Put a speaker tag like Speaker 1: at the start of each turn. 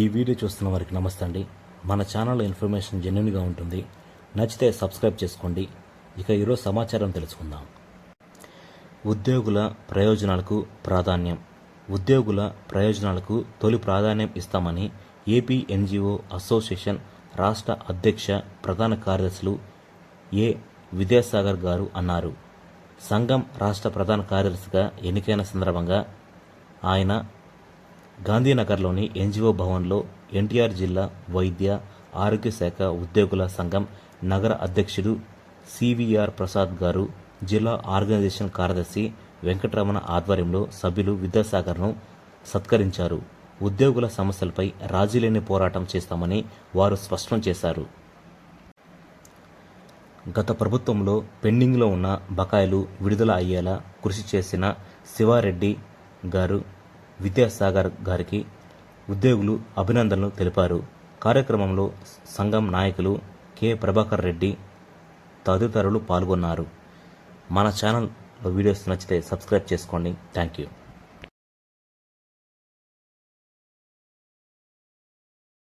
Speaker 1: ఈ వీడియో చూస్తున్న వారికి నమస్తే అండి. మన ఛానల్లో ఇన్ఫర్మేషన్ జెన్యున్గా ఉంటుంది. నచ్చితే సబ్స్క్రైబ్ చేసుకోండి. ఇక ఈరోజు సమాచారం తెలుసుకుందాం. ఉద్యోగుల ప్రయోజనాలకు ప్రాధాన్యం. ఉద్యోగుల ప్రయోజనాలకు తొలి ప్రాధాన్యం ఇస్తామని ఏపీ ఎన్జిఓ అసోసియేషన్ రాష్ట్ర అధ్యక్ష ప్రధాన కార్యదర్శులు ఏ విద్యాసాగర్ గారు అన్నారు. సంఘం రాష్ట్ర ప్రధాన కార్యదర్శిగా ఎన్నికైన సందర్భంగా ఆయన గాంధీనగర్లోని ఎన్జిఓ భవన్లో ఎన్టీఆర్ జిల్లా వైద్య ఆరోగ్య శాఖ ఉద్యోగుల సంఘం నగర అధ్యక్షుడు సివిఆర్ ప్రసాద్ గారు జిల్లా ఆర్గనైజేషన్ కార్యదర్శి వెంకటరమణ ఆధ్వర్యంలో సభ్యులు విద్యాసాగర్ను సత్కరించారు. ఉద్యోగుల సమస్యలపై రాజీలేని పోరాటం చేస్తామని వారు స్పష్టం చేశారు. గత ప్రభుత్వంలో పెండింగ్లో ఉన్న బకాయిలు విడుదల అయ్యేలా కృషి చేసిన శివారెడ్డి గారు విద్యాసాగర్ గారికి ఉద్యోగులు అభినందనలు తెలిపారు. కార్యక్రమంలో సంఘం నాయకులు కె. ప్రభాకర్ రెడ్డి తదితరులు పాల్గొన్నారు. మన ఛానల్ వీడియోస్ నచ్చితే సబ్స్క్రైబ్ చేసుకోండి. Thank you